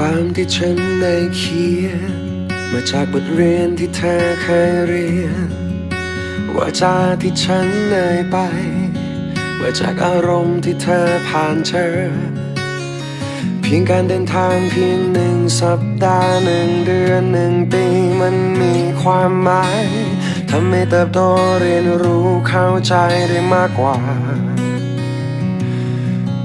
ความที่ฉันได้เขียน มาจากบทเรียนที่เธอเคยเรียนว่าจาที่ฉันเอ่ยไปว่าจากอารมณ์ที่เธอผ่านเจอเพียงการเดินทางเพียงหนึ่งสัปดาห์หนึ่งเดือนหนึ่งปีมันมีความหมายทำให้เติบโตเรียนรู้เข้าใจได้มากกว่า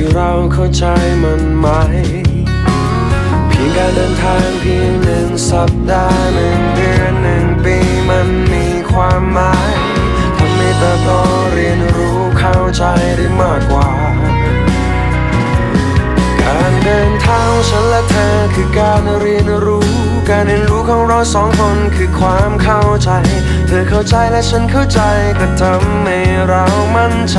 ที่เราเข้าใจมันไหม เพียงการเดินทางเพียงหนึ่งสัปดาห์หนึ่งเดือนหนึ่งปีมันมีความหมายทำให้เติบโตเรียนรู้เข้าใจได้มากกว่า การเดินทางฉันและเธอคือการเรียนรู้ การเรียนรู้ของเราสองคนคือความเข้าใจ เธอเข้าใจและฉันเข้าใจก็ทำให้เรามั่นใจ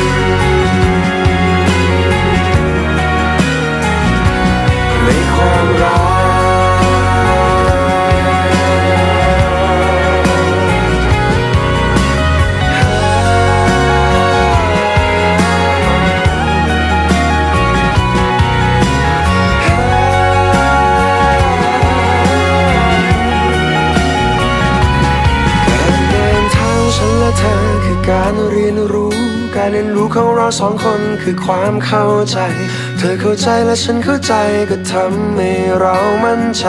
เธอคือการเรียนรู้ การเรียนรู้ของเราสองคนคือความเข้าใจ เธอเข้าใจและฉันเข้าใจก็ทำให้เรามั่นใจ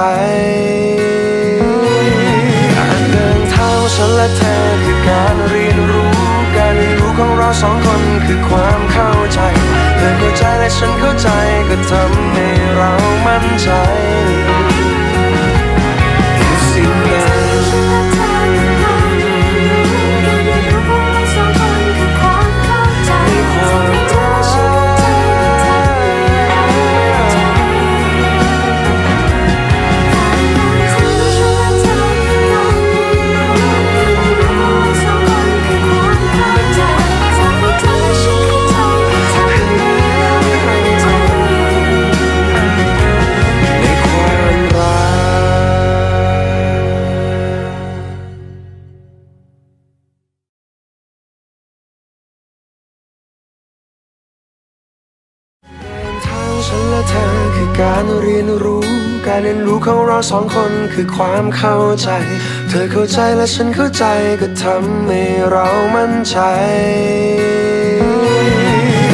การเดินทางของฉันและเธอคือการเรียนรู้ การเรียนรู้ของเราสองคนคือความเข้าใจ เธอเข้าใจและฉันเข้าใจก็ทำให้เรามั่นใจ ฉันและเธอคือการเรียนรู้ การเรียนรู้ของเราสองคนคือความเข้าใจ เธอเข้าใจและฉันเข้าใจก็ทำให้เรามั่นใจ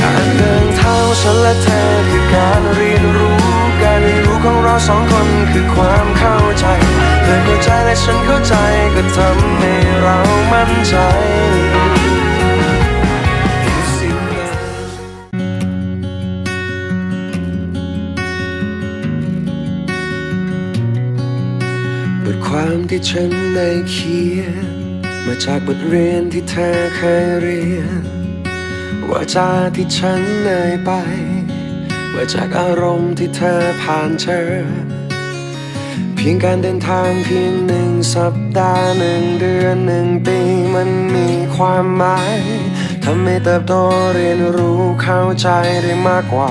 การเดินทางฉันและเธอคือการเรียนรู้ การเรียนรู้ของเราสองคนคือความเข้าใจ เธอเข้าใจและฉันเข้าใจก็ทำให้เรามั่นใจ ความที่ฉันได้เขียน มาจากบทเรียนที่เธอเคยเรียนว่าจาที่ฉันเอ่ยไปว่าจากอารมณ์ที่เธอผ่านเจอเพียงการเดินทางเพียงหนึ่งสัปดาห์หนึ่งเดือนหนึ่งปีมันมีความหมายทำให้เติบโตเรียนรู้เข้าใจได้มากกว่า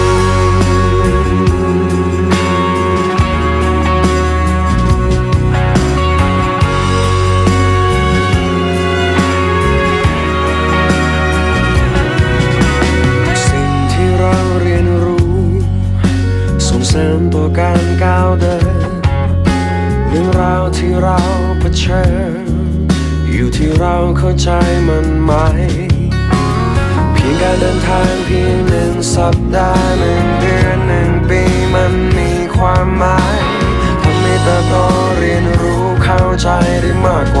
ที่เราเผชิญ อยู่ที่เราเข้าใจมันไหม เพียงการเดินทางเพียงหนึ่งสัปดาห์หนึ่งเดือนหนึ่งปีมันมีความหมายทำให้เติบโตเรียนรู้เข้าใจได้มากกว่า